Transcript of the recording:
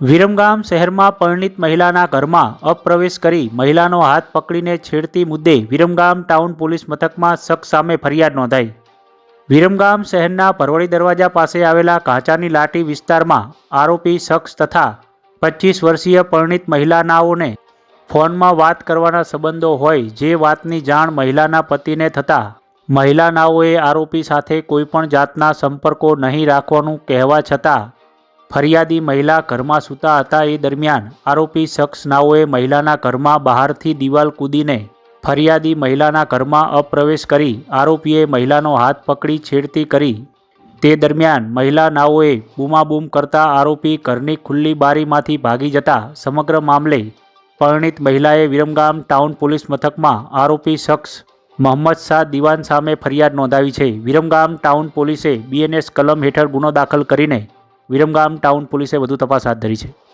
વિરમગામ શહેરમાં પરિણીત મહિલાના ઘરમાં અપ્રવેશ કરી મહિલાનો હાથ પકડીને છેડતી મુદ્દે વિરમગામ ટાઉન પોલીસ મથકમાં શખ્સ સામે ફરિયાદ નોંધાઈ. વિરમગામ શહેરના પરવળી દરવાજા પાસે આવેલા કાંચાની લાટી વિસ્તારમાં આરોપી શખ્સ તથા પચીસ વર્ષીય પરિણીત મહિલાનાઓને ફોનમાં વાત કરવાના સંબંધો હોય જે વાતની જાણ મહિલાના પતિને થતાં મહિલાનાઓએ આરોપી સાથે કોઈપણ જાતના સંપર્કો નહીં રાખવાનું કહેવા છતાં ફરિયાદી મહિલા ઘરમાં સૂતા હતા એ દરમિયાન આરોપી શખ્સ નાઓએ મહિલાના ઘરમાં બહારથી દિવાલ કૂદીને ફરિયાદી મહિલાના ઘરમાં અપ્રવેશ કરી આરોપીએ મહિલાનો હાથ પકડી છેડતી કરી. તે દરમિયાન મહિલા નાઓએ બૂમાબૂમ કરતા આરોપી ઘરની ખુલ્લી બારીમાંથી ભાગી જતા સમગ્ર મામલે પરિણીત મહિલાએ વિરમગામ ટાઉન પોલીસ મથકમાં આરોપી શખ્સ મોહમ્મદ શાહ દિવાન સામે ફરિયાદ નોંધાવી છે. વિરમગામ ટાઉન પોલીસે બીએનએસ કલમ હેઠળ ગુનો દાખલ કરીને વિરમગામ ટાઉન પોલીસે વધુ તપાસ હાથ ધરી છે.